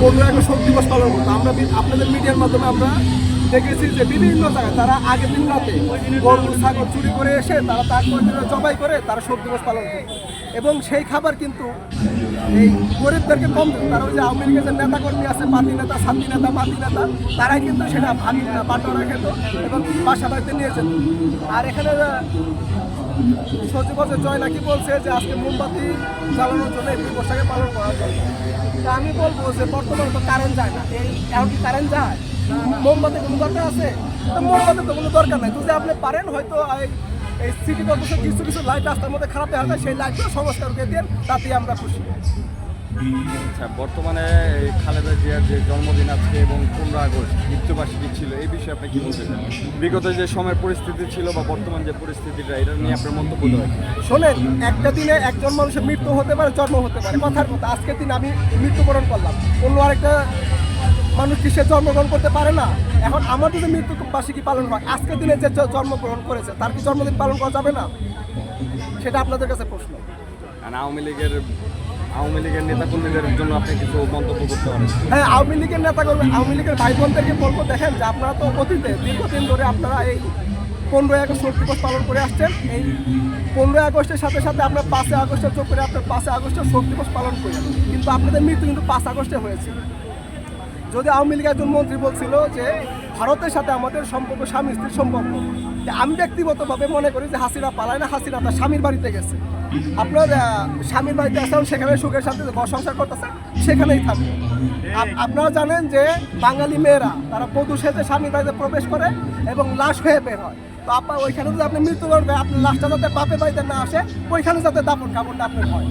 পনেরো আগস্ট শোক দিবস পালন করতো। আমরা আপনাদের মিডিয়ার মাধ্যমে আমরা দেখেছি যে বিভিন্ন জায়গায় তারা আগের দিন রাতে গরু, ছাগল চুরি করে এসে তারা তারপর দিনে জবাই করে তারা শোক দিবস পালন করতো এবং সেই খাবার কিন্তু এই গরিবদেরকে কম তারা ওই যে আওয়ামী লীগের যে নেতাকর্মী আছে পাতি নেতা শান্তি নেতা মাতি নেতা, তারাই কিন্তু সেটা ভাবি বাটোরা খেত এবং বাসা বাড়িতে নিয়ে যেত। আর এখানে বছর জয় নাকি বলছে যে আজকে মোমবাতি জ্বালানোর জন্য এই দিবসটাকে পালন করা যায় আমি বলব যে বর্তমানে তো কারেন্ট যায় না। এই এখন কি কারেন্ট যায়, মোমবাতি কোনো দরকার আছে? তো মোমবাতি তো কোনো দরকার নাই। যদি আপনি পারেন, হয়তো এই- সিটি কর্পোরেশন কিছু কিছু লাইট রাস্তার মধ্যে খারাপ দেখা যায়, সেই লাইটগুলো সংস্কার করে দেন, তাতেই আমরা খুশি। আচ্ছা বর্তমানে খালেদা জিয়ার যে জন্মদিন আজকে এবং পনেরো আগস্ট মৃত্যুবার্ষিকী ছিল এই বিষয়ে আপনি কি বলতে চান বিগত যে সময়ের পরিস্থিতি ছিল বা বর্তমান যে পরিস্থিতিটা এটা নিয়ে আপনার মন্তব্য দেওয়া শোনেন একটা দিনে একজন মানুষের মৃত্যু হতে পারে জন্ম হতে পারে। কথার কথা আজকের দিন আমি মৃত্যুবরণ করলাম। অন্য আরেকটা মানুষ কি সে জন্মগ্রহণ করতে পারে না? এখন আমার যদি মৃত্যু বার্ষিকী পালন হয় আজকের দিনে যে জন্মগ্রহণ করেছে তার কি জন্মদিন পালন করা যাবে না? সেটা আপনাদের কাছে প্রশ্ন। আওয়ামী লীগের আওয়ামী লীগের নেতাকর্মীদের জন্য আপনি কিছু মন্তব্য করতে পারেন। হ্যাঁ আওয়ামী লীগের নেতা আওয়ামী লীগের ভাই বোনদেরকে বলব, দেখেন যে আপনারা তো অতীতে দীর্ঘদিন ধরে আপনারা এই পনেরোই আগস্ট শোক দিবস পালন করে আসছেন। এই পনেরোই আগস্টের সাথে সাথে আপনার পাঁচই আগস্টের চোখ করে আপনার পাঁচই আগস্টের শোক দিবস পালন করেন। কিন্তু আপনাদের মৃত্যু কিন্তু পাঁচ আগস্টে হয়েছে। যদি আওয়ামী লীগ একজন মন্ত্রী বলছিল যে ভারতের সাথে আমাদের সম্পর্ক, স্বামী স্ত্রীর সম্পর্ক। আমি ব্যক্তিগতভাবে মনে করি যে হাসিনা পালায় না, হাসিনা তার স্বামীর বাড়িতে গেছে। আপনার স্বামীর বাড়িতে আসেন, সেখানে সুখের সাথে ঘর সংসার করতেছে, সেখানেই আপ- আপনারা জানেন যে বাঙালি মেয়েরা, তারা বধূ সেজে স্বামীর বাড়িতে প্রবেশ করে এবং লাশ হয়ে বের হয়। তো আপনার ওইখানে যদি আপনি মৃত্যুবরণ করেন আপনার লাশটা যাতে বাপের বাড়িতে না আসে, ওইখানে যাতে দাপন কাপড়টা আপনার হয়।